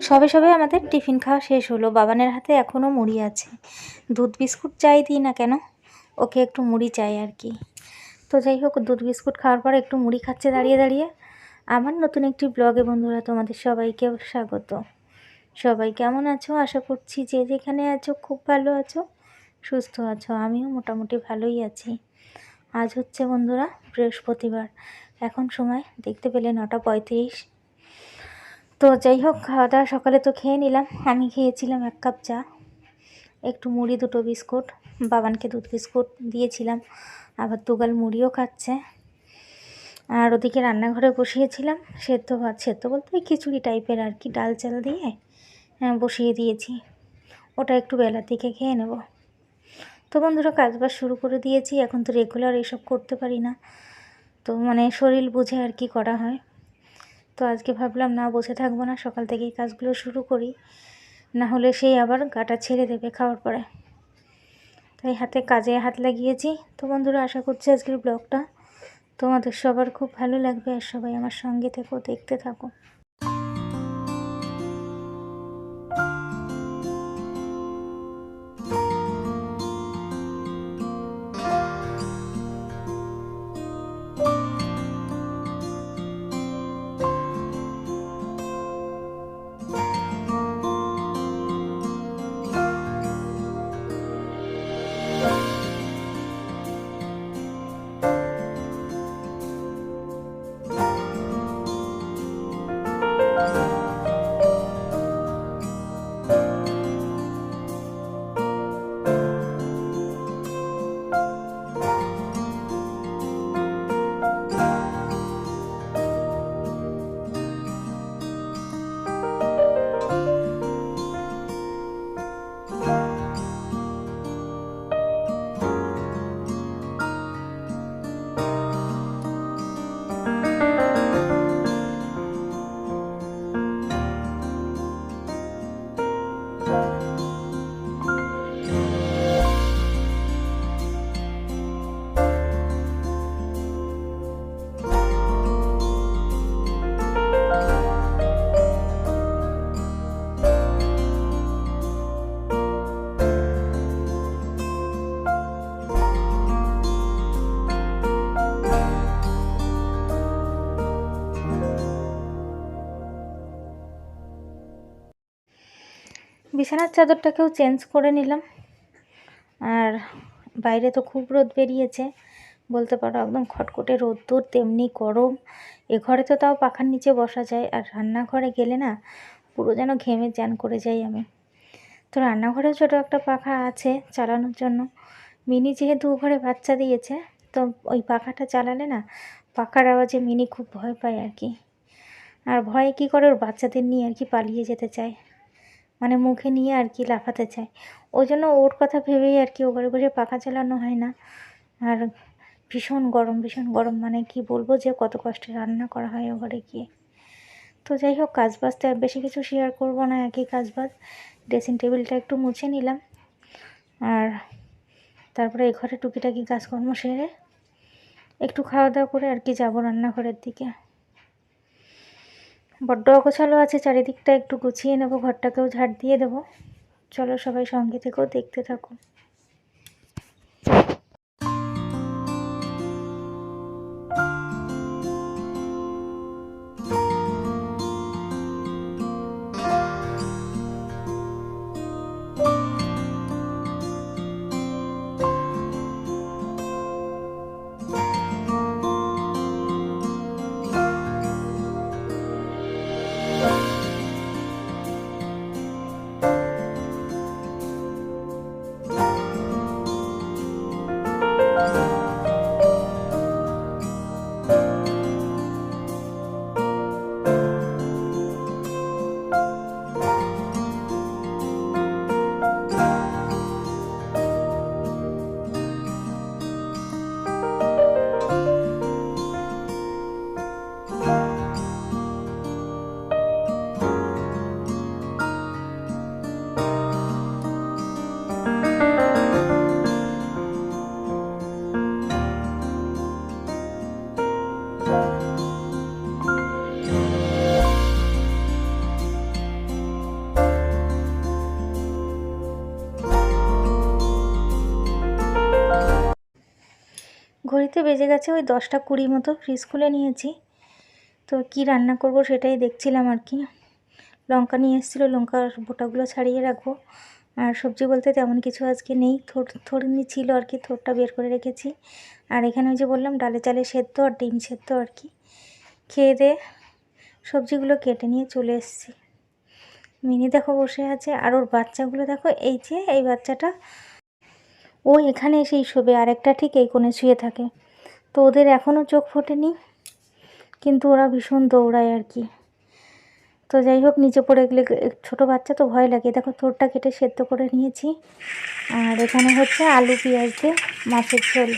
সবে সবে আমাদের টিফিন খাওয়া শেষ হলো। বাবানের হাতে এখনও মুড়ি আছে। দুধ বিস্কুট চাই দিই না কেন? ওকে একটু মুড়ি চাই আর কি। তো যাই হোক, দুধ বিস্কুট খাওয়ার পর একটু মুড়ি খাচ্ছে দাঁড়িয়ে দাঁড়িয়ে। আমার নতুন একটি ব্লগে বন্ধুরা তোমাদের সবাইকে স্বাগত। সবাই কেমন আছো? আশা করছি যে যেখানে আছো খুব ভালো আছো, সুস্থ আছো। আমিও মোটামুটি ভালোই আছি। আজ হচ্ছে বন্ধুরা বৃহস্পতিবার। এখন সময় দেখতে পেলে নটা পঁয়ত্রিশ। তো যাই হোক খাওয়া দাওয়া সকালে তো খেয়ে নিলাম। আমি খেয়েছিলাম এক কাপ চা একটু মুড়ি দুটো বিস্কুট বাবানকে দুধ বিস্কুট দিয়েছিলাম আবার দুগাল মুড়িও খাচ্ছে। আর ওদিকে রান্নাঘরে বসিয়েছিলাম সেদ্ধ ভাত সেদ্ধ বলতে ওই খিচুড়ি টাইপের আর কি ডাল চাল দিয়ে হ্যাঁ, বসিয়ে দিয়েছি। ওটা একটু বেলার দিকে খেয়ে নেব। তো বন্ধুরা কাজবাজ শুরু করে দিয়েছি এখন তো রেগুলার এসব করতে পারি না। তো মানে শরীর বুঝে আর কি করা হয়। তো আজকে ভাবলাম, না, বসে থাকব না, সকাল থেকেই কাজগুলো শুরু করি। না হলে সেই আবার গাটা ছেড়ে দেবে খাওয়ার পরে। তাই হাতে কাজে হাত লাগিয়েছি। তো বন্ধুরা, আশা করছি আজকের ব্লগটা তোমাদের সবার খুব ভালো লাগবে। আর সবাই আমার সঙ্গে থেকেও দেখতে থাকো। বিছানার চাদরটাকেও চেঞ্জ করে নিলাম। আর বাইরে তো খুব রোদ বেরিয়েছে, বলতে পারো একদম খটখটে রোদ্দুর, তেমনি গরম। এ ঘরে তো তাও পাখার নিচে বসা যায়, আর রান্নাঘরে গেলে না পুরো যেন ঘেমে জ্যান করে যাই আমি। তো রান্নাঘরেও ছোটো একটা পাখা আছে চালানোর জন্য। মিনি যেহেতু ঘরে বাচ্চা দিয়েছে, তো ওই পাখাটা চালালে না পাখার আওয়াজে মিনি খুব ভয় পায় আর কি। আর ভয়ে কী করে ওর বাচ্চাদের নিয়ে আর কি পালিয়ে যেতে চায়? মানে মুখে নিয়ে আর কি লাফাতে চায়। ওই জন্য ওর কথা ভেবেই আর কি ও ঘরে পাখা চালানো হয় না। আর ভীষণ গরম ভীষণ গরম মানে কি বলব যে কত কষ্টে রান্না করা হয় ও ঘরে গিয়ে। তো যাই হোক কাজ বাজ তো বেশি কিছু শেয়ার করব না, একই কাজ বাজ ড্রেসিং টেবিলটা একটু মুছে নিলাম। আর তারপরে এ ঘরে টুকিটাকি কাজকর্ম সেরে একটু খাওয়া দাওয়া করে আর কি যাব রান্নাঘরের দিকে। বড্ড অগোছালো আছে, চারিদিকটা একটু গুছিয়ে নেব, ঘরটাকেও ঝাড় দিয়ে দেবো। চলো সবাই সঙ্গে থেকেও দেখতে থাকো। বেজে গেছে, ওই দশটা কুড়ি মতো ফ্রিজ খুলে নিয়েছি। তো কি রান্না করব সেটাই দেখছিলাম আর কি। লঙ্কা নিয়ে এসেছিল, লঙ্কার বোটাগুলো ছাড়িয়ে রাখব। আর সবজি বলতে তেমন কিছু আজকে নেই থোর থোড়নি ছিল আর কি থোরটা বের করে রেখেছি। আর এখানে ওই যে বললাম, ডালে চালে সেদ্ধ আর ডিম সেদ্ধ আর কি। খেয়ে দিয়ে সবজিগুলো কেটে নিয়ে চলে এসেছি। মিনি দেখো বসে আছে, আর ওর বাচ্চাগুলো দেখো, এই যে, এই বাচ্চাটা। ও এখানে এসেই শোবে আর একটা ঠিক এই কোণে শুয়ে থাকে। তো ওদের এখনও চোখ ফোটেনি, কিন্তু ওরা ভীষণ দৌড়ায় আর কি। তো যাই হোক, নিচে পড়ে গেলে ছোটো বাচ্চা তো ভয় লাগে। দেখো, তোরটা কেটে সেদ্ধ করে নিয়েছি। আর এখানে হচ্ছে আলু পেঁয়াজ দিয়ে মাছের ঝোল।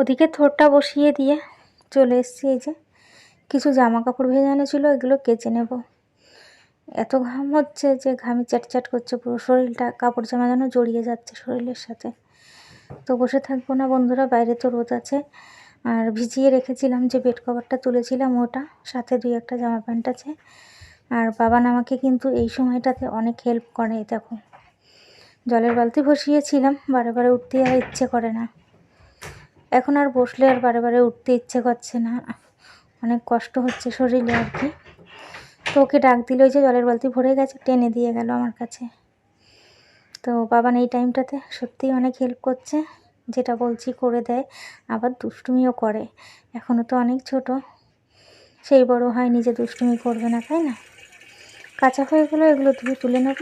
ওদিকে থোরটা বসিয়ে দিয়ে চলে এসেছি এই যে। কিছু জামা কাপড় ভেজানো ছিল এগুলো কেচে নেব। এত ঘাম হচ্ছে যে ঘামি চ্যাটচ্যাট করছে পুরো শরীরটা, কাপড় জামা যেন জড়িয়ে যাচ্ছে শরীরের সাথে। তো বসে থাকব না বন্ধুরা, বাইরে তো রোদ আছে। আর ভিজিয়ে রেখেছিলাম যে বেড কভারটা তুলেছিলাম ওটা, সাথে দুই একটা জামা প্যান্ট আছে। আর বাবান আমাকে কিন্তু এই সময়টাতে অনেক হেল্প করে দেখো। জলের বালতি বসিয়েছিলাম, বারে বারে উঠতে আর ইচ্ছে করে না। এখন আর বসলে আর বারে বারে উঠতে ইচ্ছে করছে না। অনেক কষ্ট হচ্ছে শরীরে আর কি। তো ওকে ডাক দিল যে জলের বালতি ভরে গেছে, টেনে দিয়ে গেল আমার কাছে। তো বাবান এই টাইমটাতে সত্যিই অনেক হেল্প করছে, যেটা বলছি করে দেয়, আবার দুষ্টুমিও করে। এখনও তো অনেক ছোট, সেই বড় হয় নিজে দুষ্টুমি করবে না, তাই না? কাঁচা হয়ে গেলো, এগুলো ধুয়ে তুলে নেব।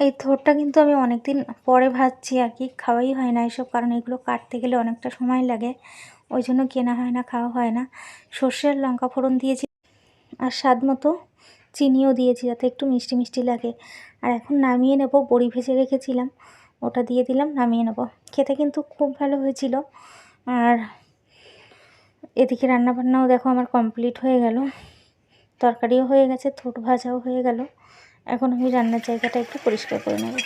এই থোরটা কিন্তু আমি অনেক দিন পরে ভাজছি আর কি, খাওয়াই হয় না এসব কারণ। এগুলো কাটতে গেলে অনেকটা সময় লাগে, ওই জন্য কেনা হয় না, খাওয়া হয় না। সর্ষের লঙ্কা ফোড়ন দিয়েছি আর স্বাদ মতো চিনিও দিয়েছি যাতে একটু মিষ্টি মিষ্টি লাগে। আর এখন নামিয়ে নেব, বড়ি ভেজে রেখেছিলাম, ওটা দিয়ে দিলাম, নামিয়ে নেব। খেতে কিন্তু খুব ভালো হয়েছিল। আর এদিকে রান্নাবান্নাও দেখো আমার কমপ্লিট হয়ে গেল। তরকারিও হয়ে গেছে, থোট ভাজাও হয়ে গেল। এখন আমি রান্নার জায়গাটা একটু পরিষ্কার করে নেব।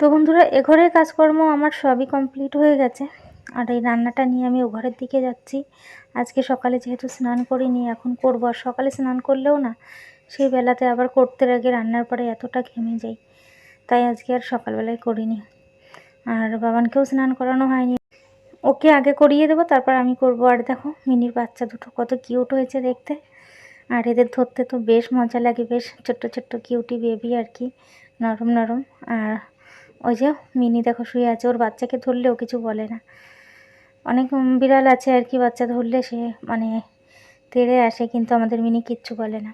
তো বন্ধুরা, এ ঘরের কাজকর্ম আমার সবই কমপ্লিট হয়ে গেছে। আর এই রান্নাটা নিয়ে আমি ঘরের দিকে যাচ্ছি। আজকে সকালে যেহেতু স্নান করিনি, এখন করব। আর সকালে স্নান করলেও না, সেই বেলাতে আবার করতে আগে রান্নার পরে এতটা ঘেমে যাই। তাই আজকে আর সকালবেলায় করিনি। আর বাবানকেও স্নান করানো হয়নি। ওকে আগে করিয়ে দেবো, তারপর আমি করব। আর দেখো, মিনির বাচ্চা দুটো কত কিউট হয়েছে দেখতে। আর এদের ধরতে তো বেশ মজা লাগে, বেশ ছোট্ট ছোট্ট কিউটি বেবি আর কি, নরম নরম। আর ওই যে মিনি দেখো শুয়ে আছে, ওর বাচ্চাকে ধরলেও কিছু বলে না। অনেক বিড়াল আছে আর কি বাচ্চা ধরলে সে মানে তেড়ে আসে, কিন্তু আমাদের মিনি কিচ্ছু বলে না।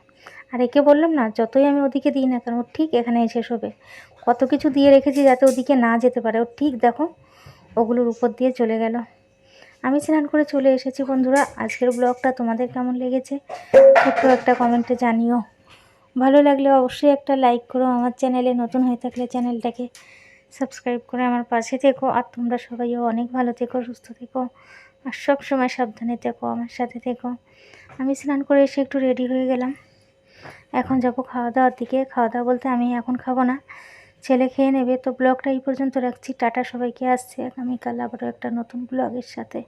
আর একে বললাম না, যতই আমি ওদিকে দিই না কারণ ও ঠিক এখানে এসে শোবে। কত কিছু দিয়ে রেখেছি যাতে ওদিকে না যেতে পারে। ও ঠিক দেখো, ওগুলোর উপর দিয়ে চলে গেল। আমি স্নান করে চলে এসেছি বন্ধুরা। আজকের ব্লগটা তোমাদের কেমন লেগেছে, ছোট্ট একটা কমেন্টে জানিও। ভালো লাগলে অবশ্যই একটা লাইক করো। আমার চ্যানেলে নতুন হয়ে থাকলে চ্যানেলটাকে সাবস্ক্রাইব করে আমার পাশে থেকো। আর তোমরা সবাইও অনেক ভালো থেকো, সুস্থ থেকো। আর সব সময় সাবধানে থেকো আমার সাথে থেকো। আমি স্নান করে এসে একটু রেডি হয়ে গেলাম। এখন যাব খাওয়া দাওয়ার দিকে। খাওয়া দাওয়া বলতে আমি এখন খাব না। ছেলে খেয়ে নেবে। তো ব্লগটা এই পর্যন্ত রাখছি। টাটা সবাইকে। আসছে আগামীকাল আবারও একটা নতুন ব্লগের সাথে।